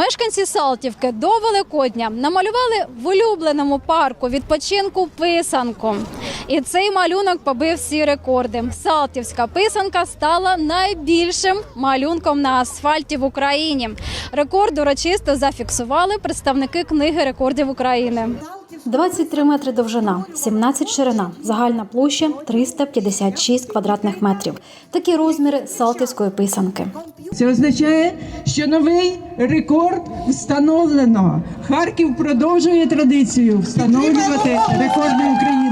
Мешканці Салтівки до Великодня намалювали в улюбленому парку відпочинку писанку. І цей малюнок побив всі рекорди. Салтівська писанка стала найбільшим малюнком на асфальті в Україні. Рекорд урочисто зафіксували представники книги рекордів України. 23 метри довжина, 17 ширина, загальна площа 356 квадратних метрів. Такі розміри салтівської писанки. Це означає, що новий рекорд встановлено. Харків продовжує традицію встановлювати рекорди України.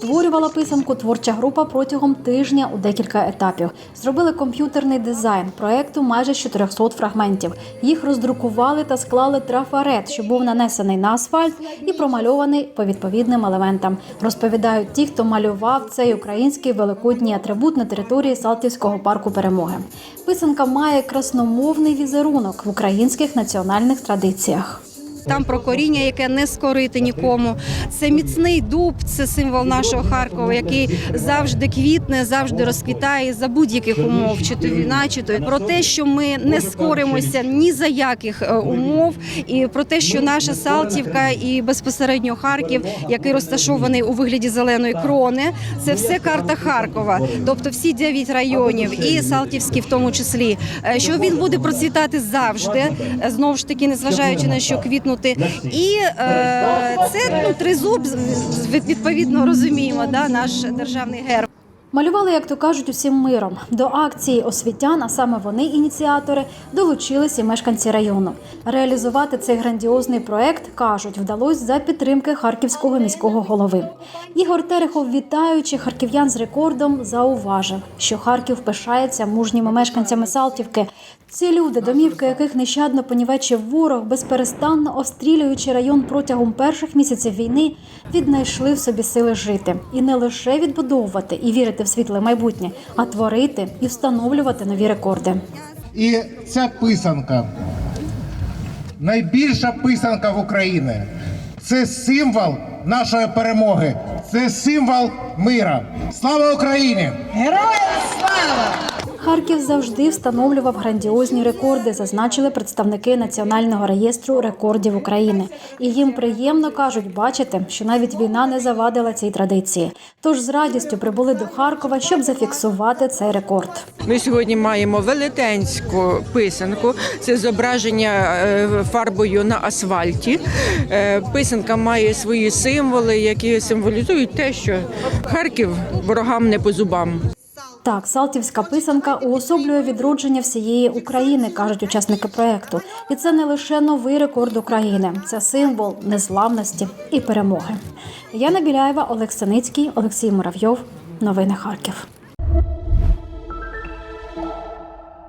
Створювала писанку творча група протягом тижня у декілька етапів. Зробили комп'ютерний дизайн проекту майже з 400 фрагментів. Їх роздрукували та склали трафарет, що був нанесений на асфальт і промальований по відповідним елементам. Розповідають ті, хто малював цей український великодній атрибут на території Салтівського парку перемоги. Писанка має красномовний візерунок в українських національних традиціях. Там про коріння, яке не скорити нікому. Це міцний дуб, це символ нашого Харкова, який завжди квітне, завжди розквітає за будь-яких умов, чи то війна, чи то про те, що ми не скоримося ні за яких е, умов, і про те, що наша Салтівка і безпосередньо Харків, який розташований у вигляді зеленої крони, це все карта Харкова, тобто всі дев'ять районів, і Салтівський в тому числі. Е, Що він буде процвітати завжди, е, знову ж таки, незважаючи на що квітнути. І е, це ну, тризуб, відповідно розуміємо, да, наш державний герб. Малювали, як то кажуть, усім миром. До акції освітян, а саме вони ініціатори, долучились і мешканці району. Реалізувати цей грандіозний проект кажуть, вдалося за підтримки харківського міського голови. Ігор Терехов, вітаючи харків'ян з рекордом, зауважив, що Харків пишається мужніми мешканцями Салтівки. Ці люди, домівки яких нещадно понівечив ворог, безперестанно обстрілюючи район протягом перших місяців війни, віднайшли в собі сили жити і не лише відбудовувати і вірити в світле майбутнє, а творити і встановлювати нові рекорди. І ця писанка найбільша писанка в Україні. Це символ нашої перемоги, це символ мира. Слава Україні! Харків завжди встановлював грандіозні рекорди, зазначили представники Національного реєстру рекордів України. І їм приємно кажуть бачити, що навіть війна не завадила цій традиції. Тож з радістю прибули до Харкова, щоб зафіксувати цей рекорд. Ми сьогодні маємо велетенську писанку. Це зображення е, фарбою на асфальті. Е, Писанка має свої символи, які символізують те, що Харків ворогам не по зубам. Так, Салтівська писанка уособлює відродження всієї України, кажуть учасники проекту. І це не лише новий рекорд України, це символ незламності і перемоги. Яна Біляєва, Олег Саницький, Олексій Муравйов. Новини Харків.